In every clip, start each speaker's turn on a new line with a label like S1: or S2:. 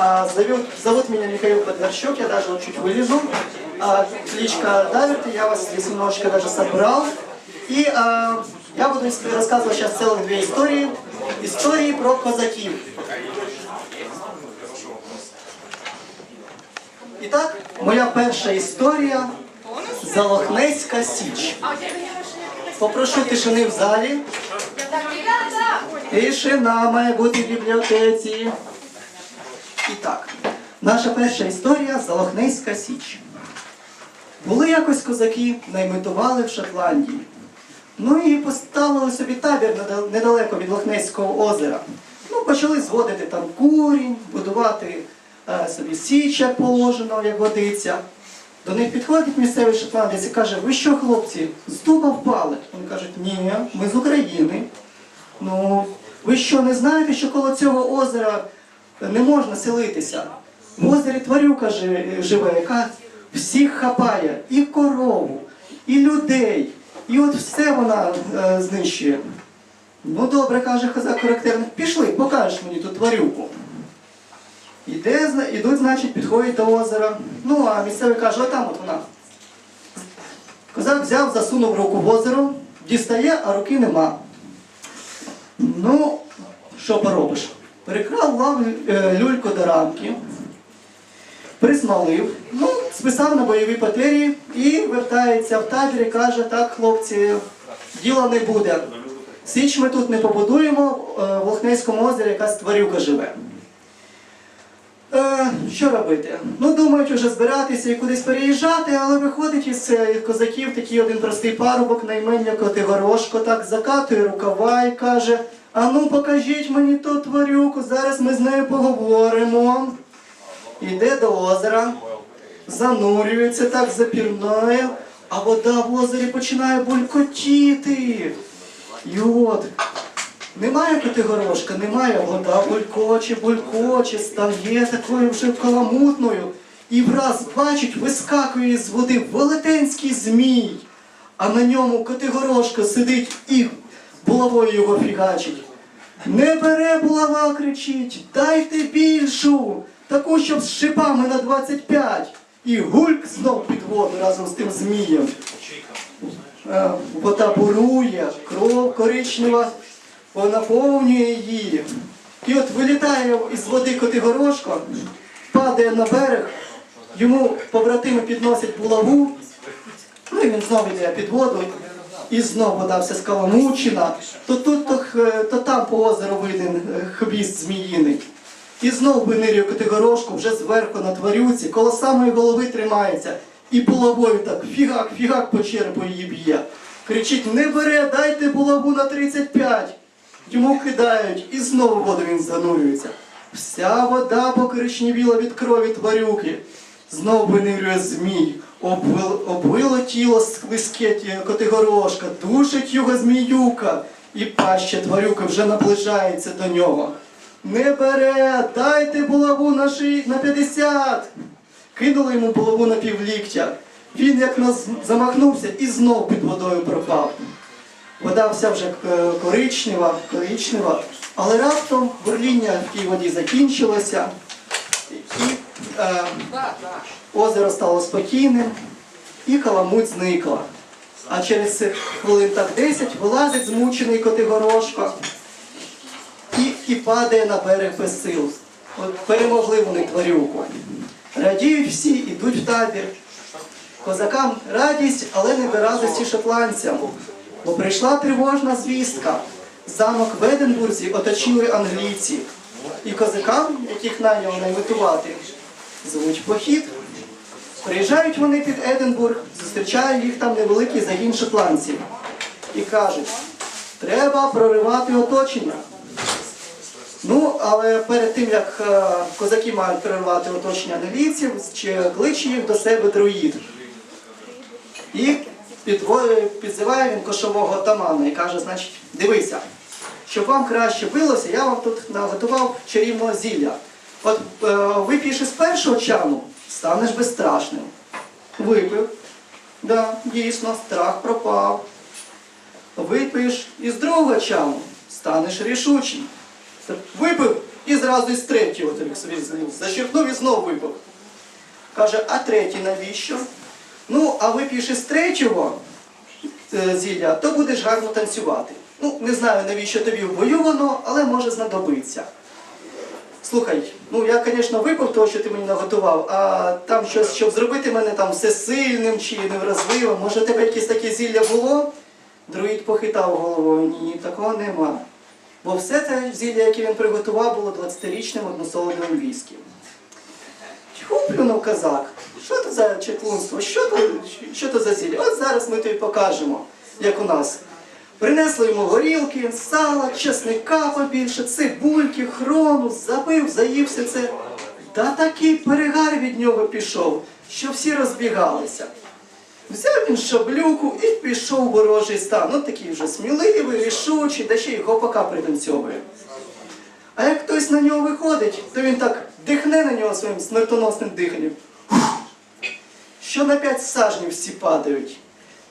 S1: А, зовут, зовут меня Михаил Подгорщук, я даже вот чуть вылезу. А, кличка Давид, я вас здесь немножечко даже собрал. И а, я буду рассказывать сейчас целых две истории. Истории про казаків. І так, моя перша історія Залохнеська Січ. Попрошу тишини в залі. Тишина має бути в бібліотеці. Так, наша перша історія Залохнеська Січ. Були якось козаки, наймитували в Шотландії. Ну і поставили собі табір недалеко від Лохнеського озера. Ну, почали зводити там курінь, будувати е, собі січ, як положено, як годиться. До них підходить місцевий шотландець і каже, ви що, хлопці, з дуба впали? Вони кажуть, ні, ми з України. Ну, ви що, не знаєте, що коло цього озера не можна селитися? В озері тварюка живе, яка всіх хапає, і корову, і людей. І от все вона е, знищує. Ну добре, каже козак характерник, пішли, покажеш мені ту тварюку. Іде, ідуть, значить, підходять до озера. Ну, а місцевий каже, отам от вона. Козак взяв, засунув руку в озеро, дістає, а руки нема. Ну, що поробиш? Перекрав лав е, люльку до рамки, присмалив, ну, списав на бойові потері і вертається в табір і каже, так, хлопці, діла не буде. Січ ми тут не побудуємо, е, в Лохнейському озері якась тварюка живе. Е, що робити? Ну, думають уже збиратися і кудись переїжджати, але виходить із е, козаків такий один простий парубок на ім'я Котигорошко, так закатує рукава і каже: А ну покажіть мені ту тварюку, зараз ми з нею поговоримо. Іде до озера, занурюється так запірнає, а вода в озері починає булькотіти. І от немає Котигорошка, немає вода, булькоче, булькоче, стає такою вже каламутною. І враз бачить, вискакує з води велетенський змій, а на ньому Котигорошка сидить і булавою його фігачить. Не бере булава, кричить, дайте більшу, таку, щоб з шипами на 25. І гульк знов під воду разом з тим змієм. Е, Вода бурує, кров коричнева наповнює її. І от вилітає із води Котигорошко, падає на берег, йому побратими підносять булаву, ну і він знову йде під воду, і знову вода вся скаламучена, то тут, то, то там по озеру виден е, хвіст зміїний. І знов винирює Котигорошку вже зверху на тварюці, коло самої голови тримається, і булавою так фігак, фігак по черепу її б'є. Кричить, не бере, дайте булаву на 35. Йому кидають, і знову воду він занурюється. Вся вода покоричневіла від крові тварюки. Знов винирює змій, обвил, обвило тіло склизьке ті- Котигорошка, душить його зміюка, і паща тварюки вже наближається до нього. Не бере, дайте булаву на, ши... на 50. Кинули йому булаву на півліктя. Він як нас замахнувся і знов під водою пропав. Вода вся вже е, коричнева, коричнева, але раптом бурління в тій воді закінчилося, е, озеро стало спокійним, і каламуть зникла. А через хвилин так 10 вилазить змучений Котигорошко і, і падає на берег без сил. От перемогли вони тварюку. Радіють всі, ідуть в табір. Козакам радість, але не до радості шотландцям. Бо прийшла тривожна звістка. Замок в Единбурзі оточили англійці. І козакам, яких найняли наймитувати, звуть похід. Приїжджають вони під Единбург, зустрічає їх там невеликий загін шотландців. І кажуть, треба проривати оточення. Ну, але перед тим, як е, козаки мають перервати оточення англійців, чи кличе їх до себе друїд. І підзиває він кошового отамана і каже, значить, дивися, щоб вам краще билося, я вам тут наготував чарівного зілля. От е, вип'єш із першого чану, станеш безстрашним. Випив, да, дійсно, страх пропав. Вип'єш із другого чану, станеш рішучим. Випив І зразу із третього торік собі. Зачерпнув і знов випив. Каже, а третій навіщо? Ну, а вип'єш із третього е, зілля, то будеш гарно танцювати. Ну, не знаю, навіщо тобі в бою воно, але може знадобиться. Слухай, ну я, звісно, випив того, що ти мені наготував, а там щось, щоб зробити мене там всесильним чи невразливим, може у тебе якесь таке зілля було? Друїд похитав головою, ні, такого нема. Бо все це зілля, яке він приготував, було 20-річним односолодовим віскі. Чого плюнув казак? Що це за чеклунство? Що то, що за зілля? От зараз ми тобі покажемо, як у нас. Принесли йому горілки, сала, чесника побільше, цибульки, хрону, забив, заївся це. Та такий перегар від нього пішов, що всі розбігалися. Взяв він шаблюку і пішов у ворожий стан. Ну такий вже сміливий, рішучий, да ще й гопака пританцьовує. А як хтось на нього виходить, то він так дихне на нього своїм смертоносним диханням, що на п'ять сажнів всі падають.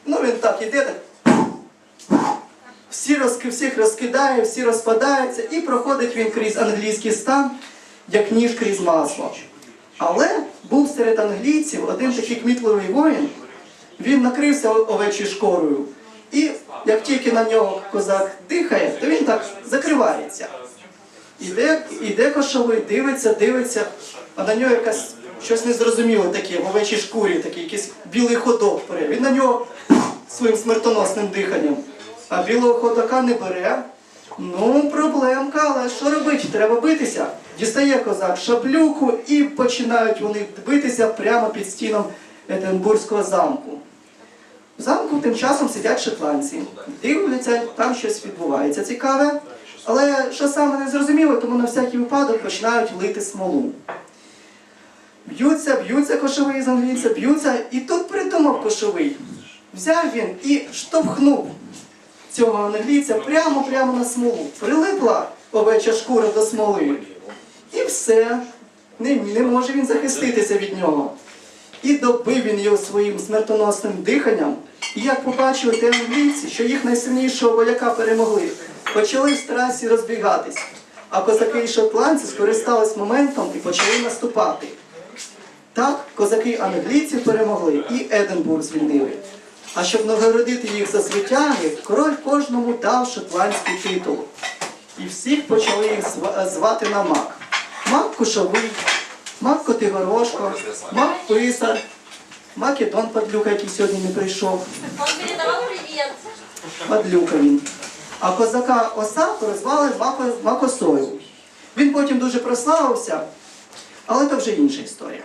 S1: Ну він так іде, так всі розки, всіх розкидає, всі розпадаються, і проходить він крізь англійський стан, як ніж крізь масло. Але був серед англійців один такий кмітливий воїн, він накрився овечою шкорою. І як тільки на нього козак дихає, то він так закривається. Іде, іде кошовий, дивиться, дивиться, а на нього якась щось незрозуміле таке, в овечій шкурі, такий якийсь білий ходок. Він на нього своїм смертоносним диханням. А білого ходака не бере. Ну, проблемка, але що робити? Треба битися. Дістає козак шаблюку і починають вони битися прямо під стіном Единбурзького замку. В замку тим часом сидять шотландці. Дивляться, там щось відбувається цікаве. Але що саме не зрозуміло, тому на всякий випадок починають лити смолу. Б'ються, б'ються кошовий з англійця, б'ються, і тут придумав кошовий. Взяв він і штовхнув цього англійця прямо-прямо на смолу. Прилипла овеча шкура до смоли. І все. Не, не може він захиститися від нього. І добив він його своїм смертоносним диханням. І як побачили ті англійці, що їх найсильнішого вояка перемогли, почали в страсі розбігатись. А козаки і шотландці скористались моментом і почали наступати. Так, козаки англійців перемогли і Единбург звільнили. А щоб нагородити їх за звитяги, король кожному дав шотландський титул. І всіх почали їх звати на мак. Мак кушовий, мак Котигорошко, мак писар, мак Ідон Падлюка, який сьогодні не прийшов. Падлюка він. А козака Осаку звали Макосою. Він потім дуже прославився, але це вже інша історія.